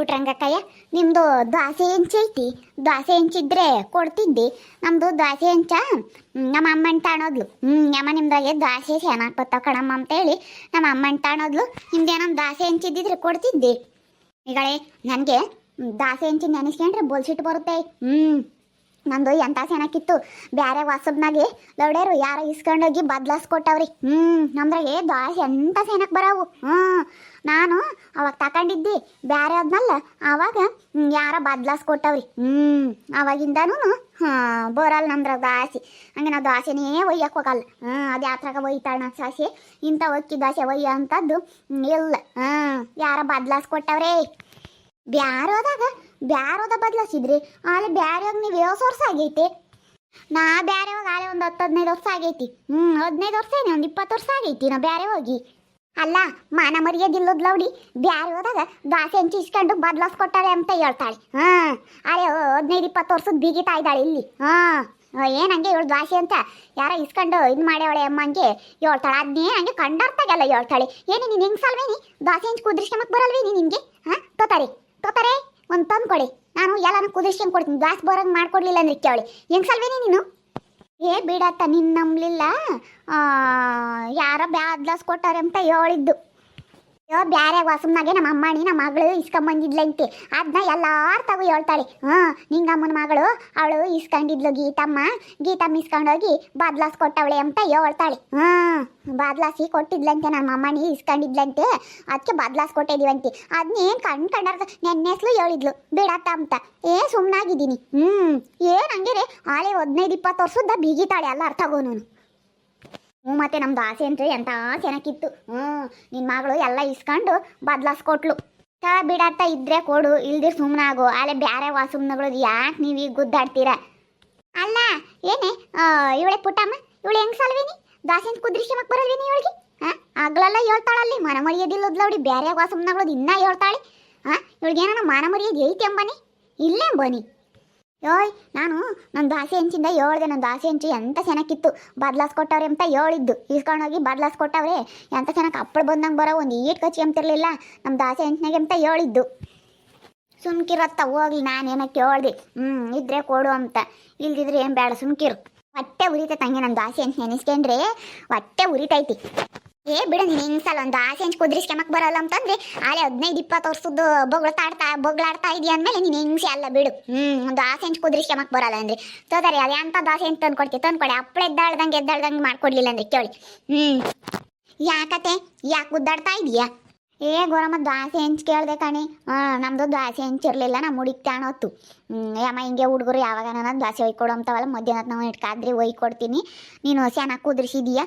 ಪುಟ್ರಂಗಕ್ಕಯ್ಯ ನಿಮ್ಮದು ದ್ವಾಸೆ ಹೆಂಚು ಐತಿ. ದ್ವಾಸೆ ಹೆಂಚಿದ್ರೆ ಕೊಡ್ತಿದ್ದೆ. ನಮ್ಮದು ದ್ವಾಸೆ ಹೆಂಚ ನಮ್ಮ ಅಮ್ಮನ ತಾಣೋದ್ಲು. ಹ್ಞೂ ಅಮ್ಮ ನಿಮ್ದಾಗೆ ದ್ವಾಸೆ ಚೆನ್ನಾಗಿ ಬರ್ತಾವ ಕಣಮ್ಮ ಅಂತೇಳಿ ನಮ್ಮ ಅಮ್ಮನ ತಾಣೋದ್ಲು. ನಿಮ್ದೇನೊಂದು ದ್ವಾಸೆ ಹೆಂಚಿದ್ದಿದ್ರೆ ಕೊಡ್ತಿದ್ದಿ. ನನಗೆ ದಾಸೆ ಹೆಂಚಿ ನೆನೆಸ್ಕೊಂಡ್ರೆ ಬೋಲ್ಸಿಟ್ಟು ಬರುತ್ತೆ. ಹ್ಞೂ ನಂದು ಎಂಥ ಚೆನ್ನಾಗಿತ್ತು ಬ್ಯಾರೆ ವಾಸಬ್ನಾಗೆ ಲೌಡೇರು ಯಾರೋ ಇಸ್ಕೊಂಡೋಗಿ ಬದ್ಲಾಸ್ಕೊಟ್ಟವ್ರಿ. ಹ್ಞೂ ನಮ್ದ್ರಾಗೆ ದಾಸ್ ಎಂಥ ಸೆನಕ್ ಬರವು? ಹ್ಞೂ ನಾನು ಅವಾಗ ತಗೊಂಡಿದ್ದೆ ಬ್ಯಾರೆ ಆದ್ನಲ್ಲ ಅವಾಗ ಯಾರ ಬದಲಾಸ್ಕೊಟ್ಟವ್ರಿ. ಹ್ಞೂ ಅವಾಗಿಂದನೂ ಹಾಂ ಬರಲ್ಲ ನಮ್ದ್ರಾಗ ದಾಸಿ ಹಂಗೆ ನಾ ದಾಸೆನೇ ಒಯ್ಯಕ್ಕೆ ಹೋಗಲ್ಲ. ಹ್ಞೂ ಅದು ಯಾತ್ರಾಗ ಒಯ್ತಾಳ ನಾ ಸಾಸಿ ಇಂಥ ಒಕ್ಕಿ ದಾಸೆ ಒಯ್ಯ ಅಂಥದ್ದು ಹ್ಮ್, ಇಲ್ಲ. ಹಾಂ ಯಾರೋ ಬದಲಾಸ್ಕೊಟ್ಟವ್ರೇ. ಬ್ಯಾರೋದಾಗ ಬ್ಯಾರೋದ ಬದಲಾಸಿದ್ರಿ ಆಲೆ ಬ್ಯಾರ್ಯಾಗ ನೀವು ಏಳು ವರ್ಷ ಆಗೈತೆ. ನಾ ಬ್ಯಾರೆ ಹೋಗಿ ಆಲೆ ಒಂದು ಹತ್ತು ಹದಿನೈದು ವರ್ಷ ಆಗೈತಿ. ಹ್ಞೂ ಹದಿನೈದು ವರ್ಷ ಏನು, ಒಂದು ಇಪ್ಪತ್ತು ವರ್ಷ ಆಗೈತಿ ನಾ ಬ್ಯಾರೆ ಹೋಗಿ. ಅಲ್ಲ, ಮಾನ ಮರ್ಯಾದಿಲ್ಲದ ಲೌಡಿ ಬ್ಯಾರೆ ಹೋದಾಗ ದಾಸೆ ಹಂಚಿ ಇಸ್ಕೊಂಡು ಬದಲಾಸ್ಕೊಟ್ಟಾಳೆ ಅಂತ ಹೇಳ್ತಾಳೆ. ಹಾಂ, ಅರೆ ಹದಿನೈದು ಇಪ್ಪತ್ತು ವರ್ಷದ ಬೀಗಿತಾ ಇದ್ದಾಳೆ ಇಲ್ಲಿ. ಹಾಂ ಏನು ಹಂಗೆ ಇವಳು ದ್ವಾಸಿ ಅಂತ ಯಾರ ಇಸ್ಕೊಂಡು ಇದು ಮಾಡ್ಯಾವಳೆ ಅಮ್ಮ ಹಂಗೆ ಹೇಳ್ತಾಳೆ. ಅದನ್ನೇ ಹಂಗೆ ಕಂಡರ್ತಾಗೆಲ್ಲ ಹೇಳ್ತಾಳೆ. ಏನೇ ನೀನು ಹೆಂಗೆ ಸಲ್ವೇನಿ? ದಾಸೆ ಹಂಚಿ ಕುದ್ರಿಸ್ಕೊಂಬಕ್ಕೆ ಬರಲ್ವೇನಿ ನಿಮಗೆ ಹಾಂ, ತೋತಾರೆ ತೋತಾರೆ. ಒಂದು ತಂದು ಕೊಡಿ. ನಾನು ಎಲ್ಲಾನು ಕುದಿಸ್ಕೊಂಡು ಕೊಡ್ತೀನಿ. ಗ್ಲಾಸ್ ಬರೋಂಗೆ ಮಾಡ್ಕೊಡ್ಲಿಲ್ಲ ಅಂದ್ರೆ ಕೇಳಿ. ಹೆಂಗೆ ಸಲ್ವೇನಿ ನೀನು? ಏ, ಬಿಡತ್ತ ನಿನ್ನ ನಂಬಲಿಲ್ಲ. ಯಾರೋ ಬ್ಯಾದ್ಲಾಸ್ ಕೊಟ್ಟಾರೆ ಅಂತ ಹೇಳಿದ್ದು. ಅಯ್ಯೋ ಬ್ಯಾರೆ ವಾಸಮ್ನಾಗೆ ನಮ್ಮ ಅಮ್ಮಣಿ, ನಮ್ಮ ಮಗಳು ಇಸ್ಕೊಂಬಂದಿದ್ಲಂತೆ. ಅದನ್ನ ಎಲ್ಲಾರು ತಗೋ ಹೇಳ್ತಾಳೆ. ಹಾಂ ನಿಂಗಮ್ಮನ ಮಗಳು, ಅವಳು ಇಸ್ಕೊಂಡಿದ್ಲು ಗೀತಮ್ಮ. ಗೀತಮ್ಮ ಇಸ್ಕೊಂಡೋಗಿ ಬದ್ಲಾಸ್ ಕೊಟ್ಟವಳೆ ಅಂತ ಹೇಳ್ತಾಳೆ. ಹಾಂ ಬದ್ಲಾಸಿ ಕೊಟ್ಟಿದ್ಲಂತೆ, ನಮ್ಮ ಅಮ್ಮಣಿ ಇಸ್ಕೊಂಡಿದ್ಲಂತೆ. ಅದಕ್ಕೆ ಬದ್ಲಾಸ್ ಕೊಟ್ಟಿದೀವಂತೆ. ಅದನ್ನೇನು ಕಣ್ ಕಂಡಾರ ನೆನ್ನೆ ಹೆಸ್ಲು ಹೇಳಿದ್ಲು ಬಿಡತ್ತ ಅಂತ. ಏ ಸುಮ್ಮನಾಗಿದ್ದೀನಿ ಹ್ಞೂ, ಏನು ಹಂಗೆ ರೀ ಆಳೆ ಹದಿನೈದು ಇಪ್ಪತ್ತು ವರ್ಷದ ಬೀಗಿತಾಳೆ ಎಲ್ಲ ಅರ್ಥ ಆಗೋನು ಹ್ಞೂ ಮತ್ತೆ ನಮ್ದು ಆಸೆ ಅಂತ ಎಂತ ಚೆನ್ನಾಗಿತ್ತು ಹ್ಞೂ ನಿನ್ನ ಮಗಳು ಎಲ್ಲ ಇಸ್ಕೊಂಡು ಬದಲಾಯಿಸ್ಕೊಟ್ಲು ತಾ ಬಿಡತ್ತ ಇದ್ರೆ ಕೊಡು ಇಲ್ದಿ ಸುಮ್ಮನೆ ಆಗು. ಬೇರೆ ವಾಸುಮ್ನಗಳು ಯಾಕೆ ನೀವು ಈಗ ಗುದ್ದಾಡ್ತೀರಾ? ಅಲ್ಲ, ಏನೇ? ಇವಳೆ ಪುಟ್ಟಮ್ಮ, ಇವಳು ಹೆಂಗ್ ಸಲ್ವೇನಿ? ದಾಸಿನ ಕುದ್ರಿಶ್ಯಮಕ್ ಬರಲ್ವೇನಿ ಇವಳಿಗೆ? ಹಾಂ ಆಗ್ಲೆಲ್ಲ ಹೇಳ್ತಾಳಲ್ಲಿ. ಮನ ಮರ್ಯಾದಿಲ್ಲದ್ಲ ಅವಳಿ ಬ್ಯಾರೆ ವಾಸುಮ್ನಗಳು ಇನ್ನ ಹೇಳ್ತಾಳೆ. ಹಾಂ ಏನೋ ಮಾನ ಮರ್ಯಾದೆ ಐತೆ ಅಂಬನಿ? ಇಲ್ಲೇ ಬನ್ನಿ ಯೋಯ್ ನಾನು ನನ್ನ ದಾಸಿ ಹೆಂಚಿಂದ ಹೇಳ್ದೆ ನನ್ನ ದಾಸಿ ಹೆಂಚು ಎಂತ ಚೆನ್ನಾಗಿತ್ತು ಬದಲಾಸ್ಕೊಟ್ಟವ್ರೆ ಅಂತ ಹೇಳಿದ್ದು ಇಸ್ಕೊಂಡೋಗಿ ಬದಲಾಸ್ಕೊಟ್ಟವ್ರೆ ಎಂತ ಚೆನ್ನಾಗಿ ಅಪ್ಪಳು ಬಂದಂಗೆ ಬರೋ ಒಂದು ಈಟ್ ಕಚ್ಚಿ ಅಂತಿರಲಿಲ್ಲ. ನಮ್ಮ ದಾಸಿ ಹೆಂಚಿನಾಗೆ ಅಂತ ಹೇಳಿದ್ದು ಸುಮ್ಕಿರತ್ತ ಹೋಗ್ಲಿ ಏನಕ್ಕೆ ಕೇಳ್ದೆ ಹ್ಞೂ ಇದ್ರೆ ಕೊಡು ಅಂತ. ಇಲ್ದಿದ್ರೆ ಏನು ಬೇಡ ಸುಮ್ಕಿರು. ಹೊಟ್ಟೆ ಉರಿತೈತೆ ಹಂಗೆ ನನ್ನ ದಾಸಿ ಹೆಂಚು ನೆನೆಸ್ಕೊಂಡ್ರೆ ಹೊಟ್ಟೆ ಉರಿತೈತಿ. ಏ ಬಿಡು ನೀನು ಹಿಂಗ್ಸಲ ಒಂದು ಆಸೆ ಹಂಚ್ ಕುದ್ರಿಸ್ಕೊಂಬಕ್ ಬರಲ್ಲ ಅಂತಂದ್ರೆ ಆಲೆ ಹದಿನೈದು, ಇಪ್ಪತ್ತು ವರ್ಷದ್ದು ಬೊಗಳತಾಡ್ತಾ ಬೊಗಳಾಡ್ತಾ ಇದೆಯಾ ಅಂದಮೇಲೆ ನೀನು ಹಿಂಗ್ಸೆ ಅಲ್ಲ ಬಿಡು. ಹ್ಞೂ ಒಂದು ಆಸೆ ಹಂಚ್ ಕುದ್ರಿಸ್ಕೊಂಬಕ್ ಬರಲ್ಲ ಅಂದ್ರೆ. ತೋದಾರಿ ಅದು ಎಂಥ ದಾಸೆ ಅಂತ ತಂದ್ಕೊಡ್ತೀವಿ ತಂದ್ಕೊಡಿ. ಅಪ್ಪಳೆ ಎದ್ದಾಳ್ದಂಗೆ ಎದ್ದಾಳ್ದಂಗೆ ಮಾಡ್ಕೊಡ್ಲಿಲ್ಲ ಅಂದ್ರೆ ಕೇಳಿ. ಹ್ಞೂ ಯಾಕತೆ? ಯಾಕೆ ಉದ್ದಾಡ್ತಾ ಇದೀಯಾ? ಏ ಗೋರಮ್ಮ ದ್ವಾಸೆ ಹೆಂಚು ಕೇಳಿದೆ ಕಣಿ. ನಮ್ಮದು ದ್ವಾಸೆ ಹೆಂಚಿರಲಿಲ್ಲ ನಮ್ಮ ಹುಡುಗಿ ತಾಣೋತ್ತು ಯಮ್ಮ ಹಿಂಗೆ ಹುಡುಗರು ಯಾವಾಗ ನಾನು ದ್ವಾಸೆ ಒಯ್ಕೊಡು ಅಂತವಲ್ಲ ಮಧ್ಯಾಹ್ನ ನಾವು ಇಟ್ಕಾದ್ರೆ ಒಯ್ಕೊಡ್ತೀನಿ ನೀನು ಸ್ಯಾನ ಕುದಿಸಿದೀಯ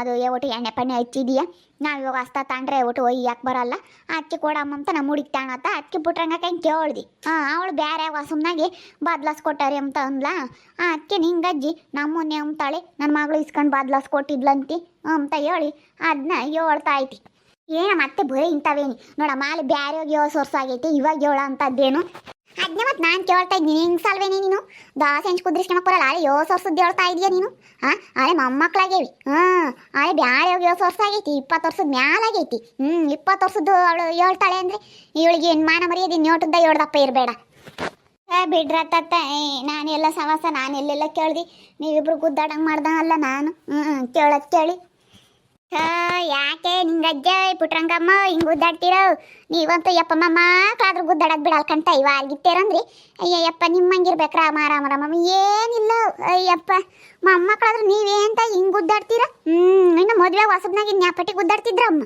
ಅದು ಒಟ್ಟು ಎಣ್ಣೆ ಪಣ್ಣೆ ಹಚ್ಚಿದೀಯ? ನಾವು ಇವಾಗ ಅಸ್ತ ತಾಂಡ್ರೆ ಒಟ್ಟು ಒಯ್ಯಕ್ಕೆ ಬರಲ್ಲ? ಅದಕ್ಕೆ ಕೊಡಮ್ಮ ಅಂತ ನಮ್ಮ ಹುಡುಗಿ ತಾಣತ್ತ ಅದಕ್ಕೆ ಬಿಟ್ರಂಗ ಕೇಳ್ದಿ. ಹಾಂ, ಅವಳು ಬೇರೆ ವಾಸಮ್ನಾಗೆ ಬದ್ಲಾಸ್ಕೊಟ್ಟಾರೆ ಅಂತ ಅಂದ್ಲ. ಅದಕ್ಕೆ ನಿಂಗಜ್ಜಿ ನಮ್ಮನ್ನೇ ಅಂತಾಳೆ ನನ್ನ ಮಗಳು ಇಸ್ಕೊಂಡು ಬದ್ಲಾಸ್ಕೊಟ್ಟಿದ್ಲಂತಿ ಅಂತ ಹೇಳಿ. ಅದನ್ನ ಹೇಳ್ತಾ ಐತಿ. ಏನ ಮತ್ತೆ ಬರೀ ಇಂಥವೇನಿ? ನೋಡ, ಮಾಲೆ ಬ್ಯಾರೆ ಹೋಗಿ ಏಳು ವರ್ಷ ಆಗೈತಿ, ಇವಾಗ ಹೇಳ ಅಂತದ್ದೇನು ಅದನ್ನೇ ಮತ್ತೆ ನಾನು ಕೇಳ್ತಾ ಇದ್ದೀನಿ ಹಿಂಗ್ ಸಲ್ವೇನಿ ನೀನು? ದಾಸ ಹೆಂಚ್ ಕುದ್ರಿಸ್ಕೊಂಡ್ ಬರಲ್ಲ ಆಳೆ ಯೋ ವರ್ಷದ್ದು ಹೇಳ್ತಾ ಇದೀಯ ನೀನು? ಹಾಂ, ಆಳೆ ಮೊಮ್ಮಕ್ಕಳಾಗೇವಿ ಹಾಂ, ಆಳೆ ಹೋಗಿ ಯೋ ವರ್ಷ ಆಗೈತಿ, ಇಪ್ಪತ್ತು ವರ್ಷದ ಮ್ಯಾಲಾಗೈತಿ ಹ್ಞೂ ಇಪ್ಪತ್ತು ವರ್ಷದ್ದು ಅವಳು ಹೇಳ್ತಾಳೆ ಅಂದರೆ, ಇವಳಿಗೆ ಏನು ಮಾನ ಮರ್ಯಾದೆ ನೋಟದ್ದ ಹೇಳ್ದಪ್ಪ ಇರಬೇಡ. ಏ ಬಿಡ್ರತ್ತ ನಾನೆಲ್ಲ ಸವಾಸ ನಾನು ಎಲ್ಲೆಲ್ಲ ಕೇಳ್ದಿ, ನೀವಿಬ್ರು ಗುದ್ದಾಡಂಗೆ ಮಾಡ್ದಂಗಲ್ಲ ನಾನು. ಹ್ಞೂ ಕೇಳತ್ ಕೇಳಿ. ಯಾಕೆ ನಿಂಗಜ್ಜ ಪುಟ್ರಂಗಮ್ಮ ಹಿಂಗ್ ಗುದ್ದಾಡ್ತಿರೋ? ನೀವಂತೂ ಯಪ್ಪ ಮಕ್ಕಳಾದ್ರೂ ಗುದ್ದಾಡಕ್ ಬಿಡಲ್ ಕಂತ ಇವ ಆಗಿತ್ತೇರಂದ್ರಿ ಅಯ್ಯಯ್ಯಪ್ಪ ನಿಮ್ಮಂಗಿರ್ಬೇಕ್ರ ಮಾರಾಮ ರಾಮಮ್ಮ ಮಮ್ಮ ಏನಿಲ್ಲ. ಅಯ್ಯಪ್ಪ ಮೊಮ್ಮಕ್ಕಳಾದ್ರೂ ನೀವೇಂತ ಹಿಂಗ್ ಗುದ್ದಾಡ್ತೀರ? ಹ್ಮ್, ಇನ್ನು ಮದ್ವೆ ಹೊಸಬ್ನಾಗ ನ್ಯಾಪಟ್ಟಿ ಗುದ್ದಾಡ್ತಿದ್ರ ಅಮ್ಮ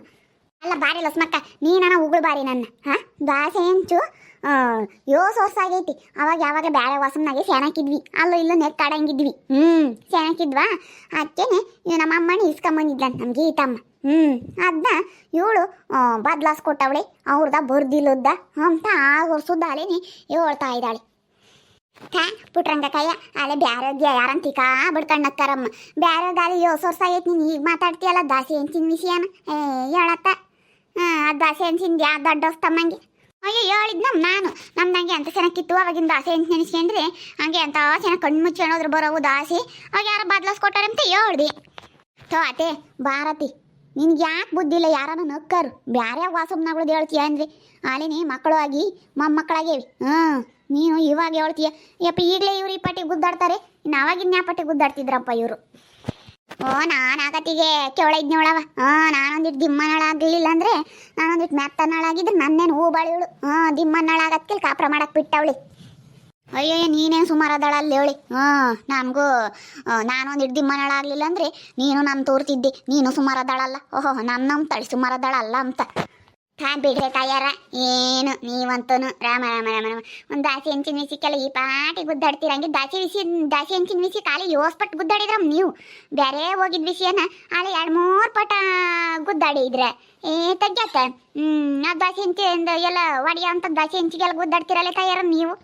ಅಲ್ಲ ಬಾರಿ ಲಸ್ಮಕ್ಕ, ನೀ ನನ್ನ ಉಗುಳು ಬಾರಿ ನನ್ನ, ಹಾ? ದಾಸೆ ಹೆಂಚು ಯೋ ಆಗೈತಿ. ಅವಾಗ ಯಾವಾಗ ಬೇರೆ ವಾಸಮ್ನಾಗೆ ಸೆಣಕಿದ್ವಿ ಅಲ್ಲೂ ಇಲ್ಲೂ ಕಡಂಗಿದ್ವಿ. ಹ್ಮ್ ಸೆಣಕಿದ್ವಾ ಅದಕ್ಕೇನೆ ನಮ್ಮ ಅಮ್ಮನ ಇಸ್ಕೊಂಬಂದಿದ್ಲ ನಮ್ಮ ಗೀತಮ್ಮ ಹ್ಮ್ ಅದನ್ನ ಇವಳು ಬದಲಾಸ್ಕೊಟ್ಟವಳೆ ಅವ್ರದ ಬರ್ದಿಲ್ಲದ ಅಂತ ಆ ವರ್ಷದ ಅಲೆನಿ ಹೇಳ್ತಾ ಇದ್ದಾಳೆ. ಹಾ ಪುಟ್ರಂಗ ಕಯ್ಯ ಅಲೆ ಬ್ಯಾರೋಗ್ಯ ಯಾರಂತಿಕ ಬಿಡ್ಕಣ್ಣಕ್ಕಾರಮ್ಮ ಬ್ಯಾರೋದಾಲಿ ಯೋ ವರ್ಷ ಆಗೈತಿ ನೀನು, ಈಗ ಮಾತಾಡ್ತೀಯಲ್ಲ ದಾಸಿ ಹೆಂಚಿನ ವಿಷಯನ? ಏ, ಹೇಳತ್ತ? ಹಾಂ ಅದು ದಾಸೆ ಹೆಂಚಿನ ಯಾ ದೊಡ್ಡ ತಮ್ಮಂಗೆ. ಅಯ್ಯೋ ಹೇಳಿದ್ ನಮ್ ನಾನು. ನಮ್ದಂಗೆ ಅಂತ ಚೆನ್ನಾಗಿತ್ತು ಅವಾಗಿಂದ ದಾಸೆ ಅಂತ ನೆನೆಸ್ಕೊಂಡ್ರೆ ಹಂಗೆ ಅಂತ ಚೆನ್ನಾಗಿ ಕಣ್ಣು ಮುಚ್ಕೊಂಡೋದ್ರು ಬರೋವು ದಾಸೆ ಅವಾಗ ಯಾರೋ ಬದ್ಲಾಸ್ಕೊಟ್ಟಾರೆ ಅಂತ ಹೇಳ್ದಿ. ತೋ ಭಾರತಿ, ನಿನ್ಗೆ ಯಾಕೆ ಬುದ್ಧಿ ಇಲ್ಲ? ಯಾರನ್ನ ನಕ್ಕರು. ಬ್ಯಾರೆ ವಾಸಮ್ನಗಳದ್ದು ಹೇಳ್ತೀಯ ಅಂದ್ರೆ? ಆಲಿನಿ, ಮಕ್ಕಳು ಆಗಿ ಮೊಮ್ಮಕ್ಕಳಾಗೇವಿ ಹಾಂ, ನೀನು ಇವಾಗ ಹೇಳ್ತೀಯ. ಯಪ್ಪ, ಈಗಲೇ ಇವ್ರು ಈ ಪಟ್ಟಿಗೆ ಗುದ್ದಾಡ್ತಾರೆ. ಇನ್ನು ಅವಾಗಿನ ಪಟ್ಟಿಗೆ ಗುದ್ದಾಡ್ತಿದ್ರಪ್ಪ ಇವರು? ಓ ನಾನು ಆಗತ್ತಿಗೆ ಕೆವಳಿದ್ನೋಳವ ಹಾಂ ನಾನೊಂದಿಟ್ಟು ದಿಮ್ಮನಳಾಗಲಿಲ್ಲ ಅಂದರೆ ನಾನೊಂದಿಟ್ಟು ಮೆತ್ತನಳಾಗಿದ್ರೆ ನನ್ನೇನು ಹೂ ಬಾಳಿವಳು ಹಾಂ ದಿಮ್ಮನ್ನಳಾಗತ್ಕಿಲ್ ಕಾಪ್ರ ಮಾಡಕ್ಕೆ ಬಿಟ್ಟವಳಿ. ಅಯ್ಯಯ್ಯ, ನೀನೇನು ಅದಾಳ ಅಲ್ಲಿ ಹೇಳಿ ಹಾಂ ನನಗೂ ನಾನೊಂದಿಟ್ಟು ದಿಮ್ಮನಳಾಗಲಿಲ್ಲ ಅಂದರೆ ನೀನು ನಮ್ಮ ತೋರ್ತಿದ್ದೆ. ನೀನು ಸುಮಾರು ಅದಾಳಲ್ಲ ಓಹೋ ನಮ್ಮ ನಮ್ಮ ತಳಿ ಅದಾಳ ಅಲ್ಲ ಅಂತ. ಹಾ ಬಿಡ್ರೆ ತಾಯಾರ. ಏನು ನೀವಂತೂ ರಾಮ ರಾಮ ರಾಮ ರಾಮ. ಒಂದು ದಾಸಿ ಹೆಂಚಿನ ವಿಸಿಕೆಲ್ಲ ಈ ಪಾಟಿ ಗುದ್ದಾಡ್ತೀರ ಹಂಗೆ. ದಾಸಿ ವಿಸಿ, ದಾಸಿ ಹೆಂಚಿನ ವಿಸಿ ಖಾಲಿ ಯೋಸ್ಪಟ್ಟು ಗುದ್ದಾಡಿದ್ರಮ್ ನೀವು. ಬೇರೆ ಹೋಗಿದ್ ವಿಷಯನ ಅಲ್ಲಿ ಎರಡು ಮೂರು ಪಟ ಗುದ್ದಾಡಿದ್ರೆ. ಏ ತಗ್ಗತ್ತ ಹ್ಞೂ ಆ ದಾಸಿ ಹೆಂಚಿ ಎಲ್ಲ ಒಡೆಯ ಅಂತ ದಾಸಿ ಹೆಂಚಿಗೆಲ್ಲ ಗುದ್ದಾಡ್ತಿರಲ್ಲ ತಾಯಾರ ನೀವು.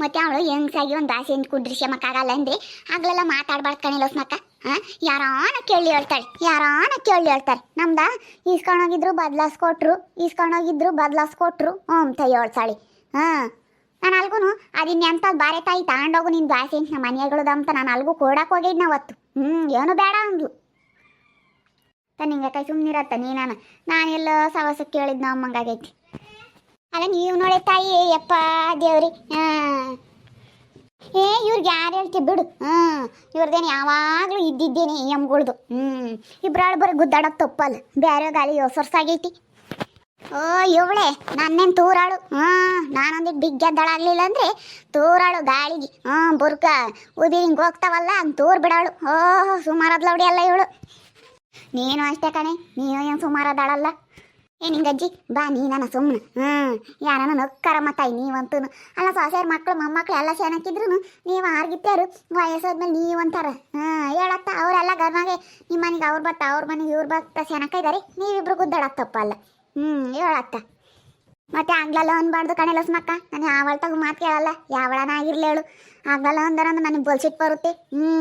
ಮತ್ತೆ ಅವಳು ಹೆಂಗಸಾಗಿ ಒಂದು ದಾಸಿ ಅಂತ ಕುಡ್ರಿಸಿ ಅಂದೆ ಆಗ್ಲೆಲ್ಲ ಮಾತಾಡ್ಬಾರ್ದು ಕಣಿಲ್ಲ ಮಕ್ಕ ಹಾಂ? ಯಾರಾನ ಕೇಳಿ ಹೇಳ್ತಾಳೆ. ಯಾರಾನ ಕೇಳಿ ಹೇಳ್ತಾರೆ ನಮ್ದ ಈಸ್ಕೊಂಡೋಗಿದ್ರು ಹೋಗಿದ್ರು ಈಸ್ಕೊಂಡೋಗಿದ್ರು ಬದಲಾಸ್ಕೊಟ್ರು. ಅಂತ ಹೇಳ್ತಾಳೆ. ಹಾಂ? ನಾನು ಅಲ್ಗೂ ಅದಿನ್ನ ಎಂತ ಬಾರೆ ತಾಯಿ ತಗೊಂಡೋಗು ನಿನ್ ದಾಸಿ ಅಂತ ನಮ್ಮ ಮನೆಗಳದ ಅಂತ ನಾನು ಅಲ್ಗೂ ಕೊಡಕ್ಕೆ ಹೋಗಿದ್ನ ಅವತ್ತು. ಹ್ಞೂ ಏನು ಬೇಡ ಅಂದ್ಲು ತನ್ನಿಂಗ ಕೈ ಸುಮ್ಮನಿರತ್ತ ನೀ ನಾನು. ನಾನೆಲ್ಲ ಸವಸಕ್ಕೆ ಕೇಳಿದ್ ನಾವು ಅಮ್ಮಂಗಾಗೈತಿ. ಅಲ್ಲ, ನೀವು ನೋಡಿ ತಾಯಿ, ಯಪ್ಪ, ದೇವ್ರಿ. ಹಾಂ. ಏ, ಇವ್ರಿಗೆ ಯಾರು ಹೇಳ್ತೀವಿ ಬಿಡು. ಹ್ಞೂ ಇವ್ರದೇನು ಯಾವಾಗಲೂ ಇದ್ದಿದ್ದೇನೆ ಎಮ್ಗಳ್ದು. ಹ್ಞೂ ಇಬ್ಬರಾಳು ಬರೀ ಗುದ್ದಾಡೋದು ತಪ್ಪಲ್ಲ. ಬೇರೆ ಗಾಳಿ ಹೊಸರ್ಸಾಗೈತಿ ಓ, ಇವಳೆ, ನನ್ನೇನು ತೂರಾಳು. ಹಾಂ ನಾನೊಂದಿಟ್ಟು ಬಿಗ್ಗೆದ್ದಾಳಾಗಲಿಲ್ಲ ಅಂದರೆ ತೂರಾಳು ಗಾಳಿಗೆ. ಹ್ಞೂ ಬುರ್ಕ ಉದಿ ಹಿಂಗೆ ಹೋಗ್ತಾವಲ್ಲ ಹಂಗೆ ತೂರು ಬಿಡಾಳು ಓ ಸುಮಾರದ್ಲವಡಿ ಅಲ್ಲ ಇವಳು. ನೀನು ಅಷ್ಟೇ ಕಣೆ, ನೀನು ಏನು ಸುಮಾರದಾಳಲ್ಲ ಏ ಹಿಂಗಜ್ಜಿ ಬಾ ನೀ, ನನ್ನ ಸುಮ್ಮನೆ ಹ್ಞೂ ಯಾರನ್ನ ನಕ್ಕಾರ ಮತ್ತಾಯಿ ನೀವಂತೂ ಅಲ್ಲ ಸೊಸೆಯರ್ ಮಕ್ಕಳು ಮೊಮ್ಮಕ್ಕಳು ಎಲ್ಲ ಸೇನಕ್ಕಿದ್ರು ನೀವು ಆರ್ಗಿತ್ತಾರು ವಯಸ್ಸಾದ್ಮೇಲೆ ನೀವು ಅಂತಾರ ಹಾಂ ಹೇಳತ್ತ, ಅವರೆಲ್ಲ ಗರ್ನಾಗೆ ನಿಮ್ಮ ಮನೆಗೆ ಅವ್ರು ಬತ್ತ ಅವ್ರ ಮನೆಗೆ ಇವ್ರು ಬತ್ತ ಸೇನಕ್ಕ ಇದಾರೆ, ನೀವಿಬ್ರು ಗುದ್ದಾಡತ್ತಪ್ಪ ಅಲ್ಲ ಹ್ಞೂ ಹೇಳತ್ತ. ಮತ್ತೆ ಆಗ್ಲಲ್ಲ ಅನ್ಬಾರ್ದು ಕಣೆ ಲಸ್ಮಕ್ಕ ನಾನು ಯಾವಳ ತಗೋ ಮಾತು ಕೇಳಲ್ಲ, ಯಾವಳನ ಆಗಿರ್ಲಿ ಹೇಳು. ಆಗ್ಲಲ್ಲ ಅಂದ್ರೆ ನನಗೆ ಬಲ್ಸಿಟ್ಟು ಬರುತ್ತೆ. ಹ್ಞೂ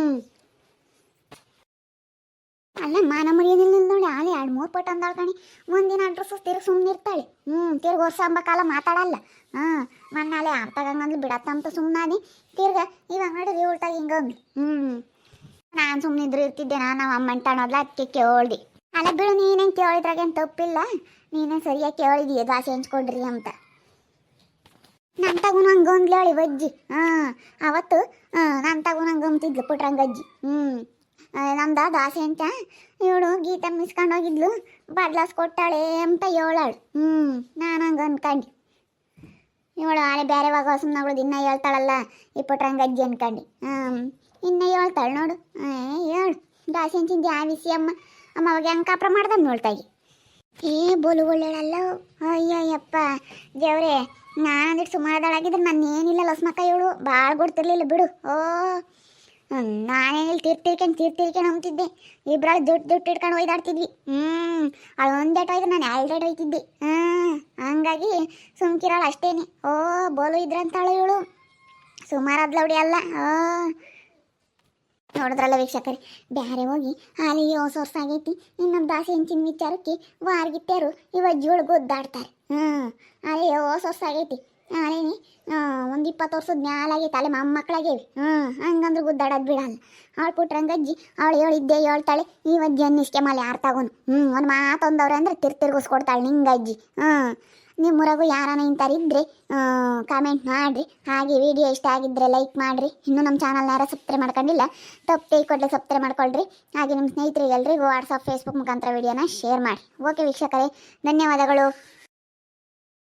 ಅಲ್ಲ ಮಾನ ಮರ್ಯಾದಿಲ್ಲ ನೋಡಿ ಆಲೆ ಎರಡು ಮೂರು ಪಟ್ಟು ಅಂದಾಳ ಕಣಿ. ಒಂದಿನ ಅಡ್ರೆಸ್ ತಿರ್ಗಿ ಸುಮ್ಮನೆ ಇರ್ತಾಳೆ. ಹ್ಞೂ ತಿರ್ಗಿ ವರ್ಷ ಅಂಬ ಕಾಲ ಮಾತಾಡಲ್ಲ. ಹಾಂ ಮಣ್ಣಾಲೆ ಆಡ್ತಾಗಂಗಂದ್ಲು ಬಿಡತ್ತಂತ ಸುಮ್ಮನಾದಿ ತಿರ್ಗ ಇವಾಗ ನೋಡ್ರಿ ಉಲ್ಟಾಗಿ ಹಿಂಗಂದ್ಲು ಹ್ಞೂ ನಾನು ಸುಮ್ಮನಿದ್ರು ಇರ್ತಿದ್ದೆ ನಾನು ನಮ್ಮ ಅಮ್ಮ ಅನ್ನೋದ್ಲ ಅದಕ್ಕೆ ಕೇಳ್ದಿ. ಅಲ್ಲ ಬಿಡು, ನೀನೇನು ಕೇಳಿದ್ರಾಗೇನು ತಪ್ಪಿಲ್ಲ. ನೀನೇ ಸರಿಯಾಗಿ ಕೇಳಿದೀಯ ದಾಸೆ ಹಂಚ್ಕೊಡ್ರಿ ಅಂತ. ನನ್ನ ತಗು ನಂಗೆ ಒಂದ್ಲು ಹೇಳಿ ವಜ್ಜಿ. ಹಾಂ, ಅವತ್ತು ನನ್ನ ತಗು ನಂಗೆ ಅಂತಿದ್ಲು ಪುಟ್ರಂಗಜ್ಜಿ. ಹ್ಞೂ ನಮ್ದ ದಾಸೆ ಅಂತ. ಇವಳು ಗೀತ ಮಿಸ್ಕೊಂಡು ಹೋಗಿದ್ಲು. ಬದ್ಲಾಸ್ ಕೊಟ್ಟಾಳೆ ಅಂತ ಹೇಳಾಳು. ಹ್ಞೂ ನಾನು ಹಂಗೆ ಅನ್ಕಂಡು. ಇವಳು ಆಳೆ ಬೇರೆವಾಗ ಹೊಸಮ್ನಗಳು ದಿನ ಹೇಳ್ತಾಳಲ್ಲ ಈ ಅಜ್ಜಿ ಅನ್ಕಂಡು. ಹ್ಞೂ ಇನ್ನ ಹೇಳ್ತಾಳೆ ನೋಡು. ಹೇಳು. ದಾಸೆ ಚಿಂದಿ ಆ ಅಮ್ಮ ಅಮ್ಮ ಅವಾಗ ಹೆಂಗೆ ಕಾಪ್ರ ಮಾಡ್ದ ನೋಡ್ತಾಯಿ ಏ, ಬೋಲು ಒಳ್ಳೆಳಲ್ಲ ಅಯ್ಯಯ್ಯಪ್ಪ. ದೇವ್ರೆ ಸುಮಾರು ಸುಮಾರದಾಳಾಗಿದ್ರೆ ನಾನು ಏನಿಲ್ಲ ಲಸ್ಮಕ್ಕ ಇವಳು. ಭಾಳ ಕೊಡ್ತಿರ್ಲಿಲ್ಲ ಬಿಡು. ಓ ನಾನೇನಿಲ್ಲಿ ತೀರ್ ತೀರ್ಕೊಂಡು ತೀರ್ ತೀರ್ಕೊಂಡು ಹೋಗ್ತಿದ್ದೆ ಇಬ್ಬರಲ್ಲಿ ದುಡ್ಡು ದುಡ್ಡು ಇಟ್ಕೊಂಡು ಒಯ್ದಾಡ್ತಿದ್ವಿ. ಹ್ಞೂ ಒಂದೇಟ್ ಒಯ್ದು ನಾನು ಎರಡೆಟ್ ಒಯ್ತಿದ್ದೆ ಹಾಂ ಹಂಗಾಗಿ ಸುಮ್ಕಿರೋಳು ಅಷ್ಟೇನೆ. ಓ, ಬೋಲು ಇದ್ರಂತಾಳು ಇವಳು. ಸುಮಾರು ಸುಮಾರಾದ್ಲವಡಿ ಅಲ್ಲ. ಓ. ನೋಡಿದ್ರಲ್ಲ ವೀಕ್ಷಕರಿ, ಬ್ಯಾರೆ ಹೋಗಿ ಹಾಲಿಗೆ ಹೊಸ ಹೊಸ ಆಗೈತಿ. ಇನ್ನೊಂದು ದಾಸಿ ಹೆಂಚಿನ ವಿಚಾರಕ್ಕೆ ವಾರ್ಗಿತ್ತಾರು ಇವ ಜೋಳು ಗೊದ್ದಾಡ್ತಾರೆ ಹ್ಞೂ ಅಲ್ಲಿ ಹೊಸ ಹೊಸ ಆಗೈತಿ. ಹಾಲೇನಿ ಒಂದು ಇಪ್ಪತ್ತು ವರ್ಷದ ಮ್ಯಾಲಾಗೈತೆ ಅಲ್ಲೇ ಮೊಮ್ಮಕ್ಕಳಾಗೇವಿ ಹ್ಞೂ ಹಂಗಂದ್ರೆ ಗುದ್ದಾಡೋದು ಬಿಡಲ್ಲ. ಅವಳು ಪುಟ್ರಂಗಜ್ಜಿ ಅವಳು ಹೇಳಿದ್ದೆ ಹೇಳ್ತಾಳೆ, ಈ ಅಜ್ಜಿ ಅನ್ನಿಸ್ಕೆ ಮೇಲೆ ಯಾರು ತಗೋನು ಹ್ಞೂ ಒಂದು ಮಾತೊಂದವ್ರೆ ಅಂದ್ರೆ ತಿರ್ ತಿರ್ಗಿಸ್ಕೊಡ್ತಾಳೆ ನಿಂಗಜ್ಜಿ ಹ್ಞೂ ನಿಮ್ಮೂರಾಗೂ ಯಾರಾನ ಇಂಥರಿದ್ದರೆ ಕಾಮೆಂಟ್ ಮಾಡಿರಿ. ಹಾಗೆ ವಿಡಿಯೋ ಇಷ್ಟ ಆಗಿದ್ದರೆ ಲೈಕ್ ಮಾಡಿರಿ. ಇನ್ನೂ ನಮ್ಮ ಚಾನಲ್ನ ಯಾರು ಸಬ್ಸ್ಕ್ರೈಬ್ ಮಾಡ್ಕೊಂಡಿಲ್ಲ, ತಪ್ಪು ಕೊಡಲಿ ಸಬ್ಸ್ಕ್ರೈಬ್ ಮಾಡ್ಕೊಳ್ರಿ. ಹಾಗೆ ನಿಮ್ಮ ಸ್ನೇಹಿತರಿಗೆ ಎಲ್ರಿಗೂ ವಾಟ್ಸಪ್ ಫೇಸ್ಬುಕ್ ಮುಖಾಂತರ ವಿಡಿಯೋನ ಶೇರ್ ಮಾಡಿ ಓಕೆ ವೀಕ್ಷಕರೇ, ಧನ್ಯವಾದಗಳು.